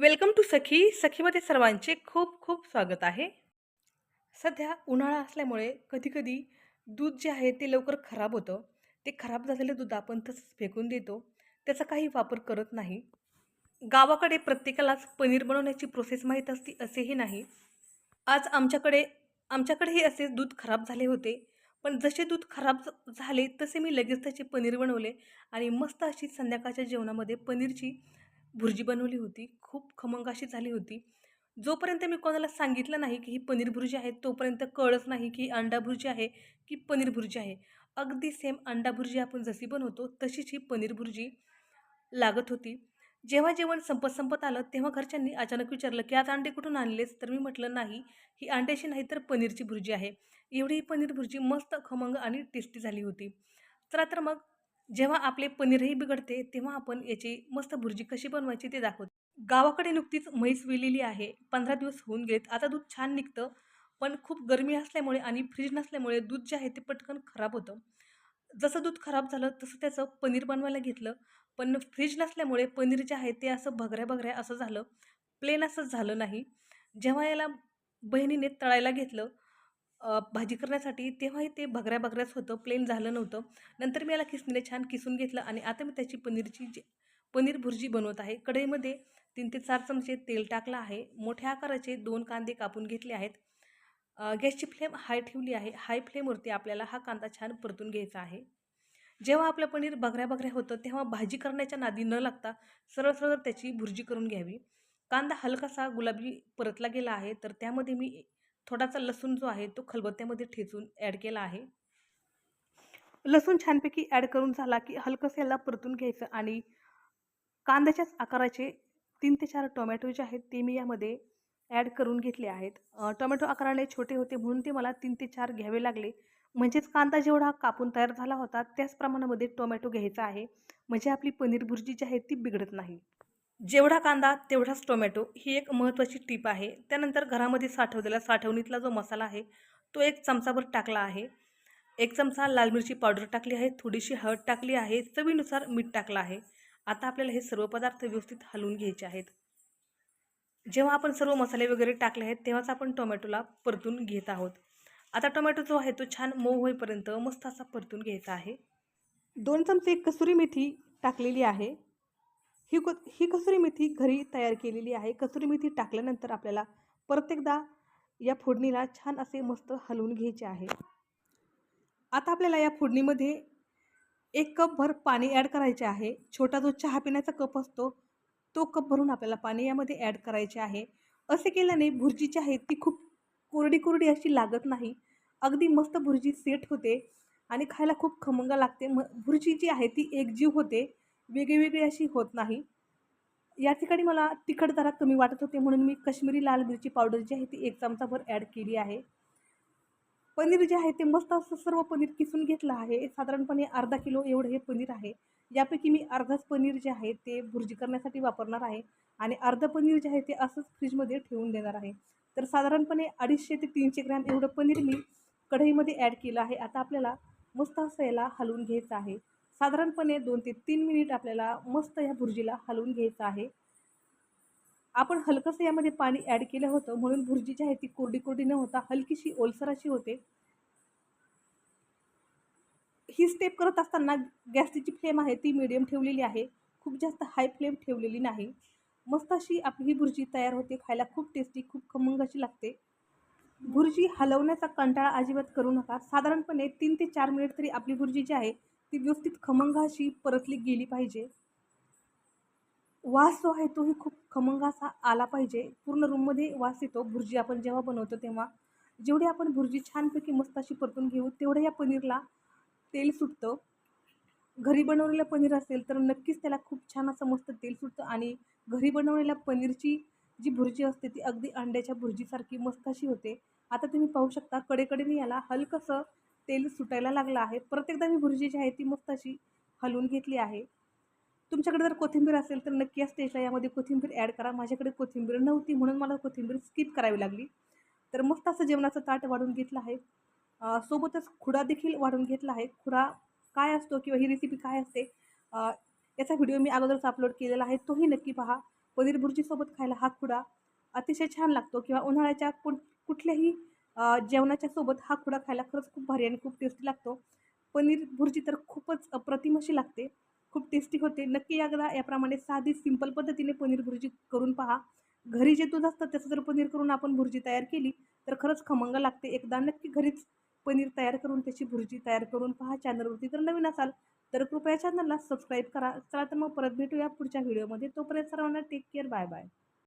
Welcome to सखी. सखीमध्ये सर्वांचे खूप खूप स्वागत आहे. सध्या उन्हाळा असल्यामुळे कधीकधी दूध जे आहे ते लवकर खराब होतं. ते खराब झालेलं दूध आपण तसंच फेकून देतो. त्याचा काही वापर करत नाही. गावाकडे प्रत्येकालाच पनीर बनवण्याची प्रोसेस माहीत असते असेही नाही. आज आमच्याकडे आमच्याकडेही असे दूध खराब झाले होते. पण जसे दूध खराब झाले तसे मी लगेच त्याचे पनीर बनवले आणि मस्त अशी संध्याकाळच्या जेवणामध्ये पनीरची भुर्जी बनवली होती. खूप खमंग अशी झाली होती. जोपर्यंत मी कोणाला सांगितलं नाही की ही पनीर भुर्जी आहे तोपर्यंत कळत नाही की ही अंडा भुर्जी आहे की पनीर भुर्जी आहे. अगदी सेम अंडा भुर्जी आपण जशी बनवतो तशीच ही पनीर भुर्जी लागत होती. जेव्हा जेवण संपत संपत आलं तेव्हा घरच्यांनी अचानक विचारलं की आज अंडे कुठून आणलेस? तर मी म्हटलं नाही ही अंड्याची नाही तर पनीरची भुर्जी आहे. एवढी ही पनीर भुर्जी मस्त खमंग आणि टेस्टी झाली होती. चला तर मग जेव्हा आपले पनीरही बिघडते तेव्हा आपण याची मस्त भुर्जी कशी बनवायची ते दाखवतो. गावाकडे नुकतीच म्हैस विलेली आहे. पंधरा दिवस होऊन गेलेत. आता दूध छान निघतं पण खूप गरमी असल्यामुळे आणि फ्रीज नसल्यामुळे दूध जे आहे ते पटकन खराब होतं. जसं दूध खराब झालं तसं त्याचं पनीर बनवायला घेतलं. पण फ्रीज नसल्यामुळे पनीर जे आहे ते असं भगऱ्या भगऱ्या असं झालं. प्लेन असंच झालं नाही. जेव्हा याला बहिणीने तळायला घेतलं भाजी करण्यासाठी तेव्हाही ते भगऱ्या भगऱ्याच होतं प्लेन झालं नव्हतं. नंतर मी याला किसणीने छान किसून घेतलं आणि आता मी त्याची पनीरची जी पनीर भुर्जी बनवत आहे. कढईमध्ये तीन ते चार चमचे तेल टाकलं आहे. मोठ्या आकाराचे दोन कांदे कापून घेतले आहेत. गॅसची फ्लेम हाय ठेवली आहे. हाय फ्लेमवरती आपल्याला हा कांदा छान परतून घ्यायचा आहे. जेव्हा आपलं पनीर बघऱ्या बघऱ्या होतं तेव्हा भाजी करण्याच्या नादी न लागता सरळ सरळ त्याची भुर्जी करून घ्यावी. कांदा हलकासा गुलाबी परतला गेला आहे तर त्यामध्ये मी थोडासा लसूण जो आहे तो खलबत्त्यामध्ये ठेचून ॲड केला आहे. लसूण छानपैकी ॲड करून झाला की हलकंसं याला परतून घ्यायचं आणि कांद्याच्याच आकाराचे तीन ते चार टोमॅटो जे आहेत ते मी यामध्ये ॲड करून घेतले आहेत. टोमॅटो आकाराने छोटे होते म्हणून ते मला तीन ते चार घ्यावे लागले. म्हणजेच कांदा जेवढा कापून तयार झाला होता त्याच प्रमाणामध्ये टोमॅटो घ्यायचा आहे. म्हणजे आपली पनीर भुर्जी जी आहे ती बिघडत नाही. जेवढा कांदा तेवढाच टोमॅटो ही एक महत्त्वाची टीप आहे. त्यानंतर घरामध्ये साठवलेला साठवणीतला जो मसाला आहे तो एक चमचाभर टाकला आहे. एक चमचा लाल मिरची पावडर टाकली आहे थोडीशी हळद टाकली आहे चवीनुसार मीठ टाकलं आहे. आता आपल्याला हे सर्व पदार्थ व्यवस्थित हलवून घ्यायचे आहेत. जेव्हा आपण सर्व मसाले वगैरे टाकले आहेत तेव्हाच आपण टोमॅटोला परतून घेत आहोत. आता टोमॅटो जो आहे तो छान मऊ होईपर्यंत मस्त असा परतून घ्यायचा आहे. दोन चमचे कसुरी मेथी टाकलेली आहे. ही को ही कसुरी मेथी घरी तयार केलेली आहे? कसुरी मेथी टाकल्यानंतर आपल्याला परत एकदा या फोडणीला छान असे मस्त हलवून घ्यायचे आहे. आता आपल्याला या फोडणीमध्ये एक कपभर पाणी ॲड करायचे आहे. छोटा जो चहा पिण्याचा कप असतो तो कप भरून आपल्याला पाणी यामध्ये ॲड करायचे आहे. असे केल्याने भुर्जी जी आहे ती खूप कोरडी कोरडी अशी लागत नाही. अगदी मस्त भुर्जी सेट होते आणि खायला खूप खमंग लागते. म भुर्जी जी आहे ती एकजीव होते. वेगळी वेगळी अशी होत नाही. या ठिकाणी मला तिखट जरा कमी वाटत होते म्हणून मी कश्मीरी लाल मिरची पावडर जी आहे ती एक चमचाभर ॲड केली आहे. पनीर जे आहे ते मस्त असं सर्व पनीर किसून घेतलं आहे. साधारणपणे अर्धा किलो एवढं हे पनीर आहे. यापैकी मी अर्धाच पनीर जे आहे ते भुर्जी करण्यासाठी वापरणार आहे आणि अर्धं पनीर जे आहे ते असंच फ्रीजमध्ये ठेवून देणार आहे. तर साधारणपणे अडीचशे ते तीनशे ग्रॅम एवढं पनीर मी कढईमध्ये ॲड केलं आहे. आता आपल्याला मस्त असं याला हलवून घ्यायचं आहे. साधारणपणे दोन ते तीन मिनिट आपल्याला मस्त या भुर्जीला हलवून घ्यायचं आहे. आपण हलकंसं यामध्ये पाणी ॲड केलं होतं म्हणून भुर्जी जी आहे ती कोरडी कोरडी न होता हलकीशी ओलसराशी होते. ही स्टेप करत असताना गॅसची जी फ्लेम आहे ती मिडियम ठेवलेली आहे. खूप जास्त हाय फ्लेम ठेवलेली नाही. मस्त अशी आपली ही भुर्जी तयार होते खायला खूप टेस्टी खूप खमंग अशी लागते. भुर्जी हलवण्याचा कंटाळा अजिबात करू नका. साधारणपणे तीन ते चार मिनिट तरी आपली भुर्जी जी आहे ती व्यवस्थित खमंग अशी परतली गेली पाहिजे. वास जो आहे तोही खूप खमंग असा आला पाहिजे. पूर्ण रूममध्ये वास येतो. भुर्जी आपण जेव्हा बनवतो तेव्हा. जेवढी आपण भुर्जी छानपैकी मस्त अशी परतून घेऊ तेवढं या पनीरला तेल सुटतं. घरी बनवलेलं पनीर असेल तर नक्कीच त्याला खूप छान असं मस्त तेल सुटतं आणि घरी बनवलेल्या पनीरची जी भुर्जी असते ती अगदी अंड्याच्या भुर्जीसारखी मस्त अशी होते. आता तुम्ही पाहू शकता कडेकडेने याला हलकंसं तेल सुटायला लागलं आहे. परत एकदा मी भुर्जी जी आहे ती मस्त अशी हलवून घेतली आहे. तुमच्याकडे जर कोथिंबीर असेल तर नक्की या स्टेजला यामध्ये कोथिंबीर ॲड करा. माझ्याकडे कोथिंबीर नव्हती म्हणून मला कोथिंबीर स्किप करावी लागली. तर मस्त असं जेवणाचं ताट वाढून घेतलं आहे. सोबतच खुडा देखील वाढून घेतला आहे. खुडा काय असतो किंवा ही रेसिपी काय असते याचा व्हिडिओ मी अगोदरच अपलोड केलेला आहे. तोही नक्की पहा. पनीर भुर्जीसोबत खायला हा खुडा अतिशय छान लागतो किंवा उन्हाळ्याच्या कुठ कुठल्याही जेवणाच्या सोबत हा खुडा खायला खरंच खूप भारी आणि खूप टेस्टी लागतो. पनीर भुर्जी तर खूपच अप्रतिम अशी लागते. खूप टेस्टी होते. नक्की एकदा याप्रमाणे साधी सिंपल पद्धतीने पनीर भुर्जी करून पहा. घरी जे दूध असतं त्याचं जर पनीर करून आपण भुर्जी तयार केली तर खरंच खमंग लागते. एकदा नक्की घरीच पनीर तयार करून त्याची भुर्जी तयार करून पहा. चॅनलवरती जर नवीन असाल तर कृपया चॅनलला सबस्क्राईब करा. चला तर मग परत भेटूया पुढच्या व्हिडिओमध्ये तोपर्यंत सर्वांना टेक केअर बाय बाय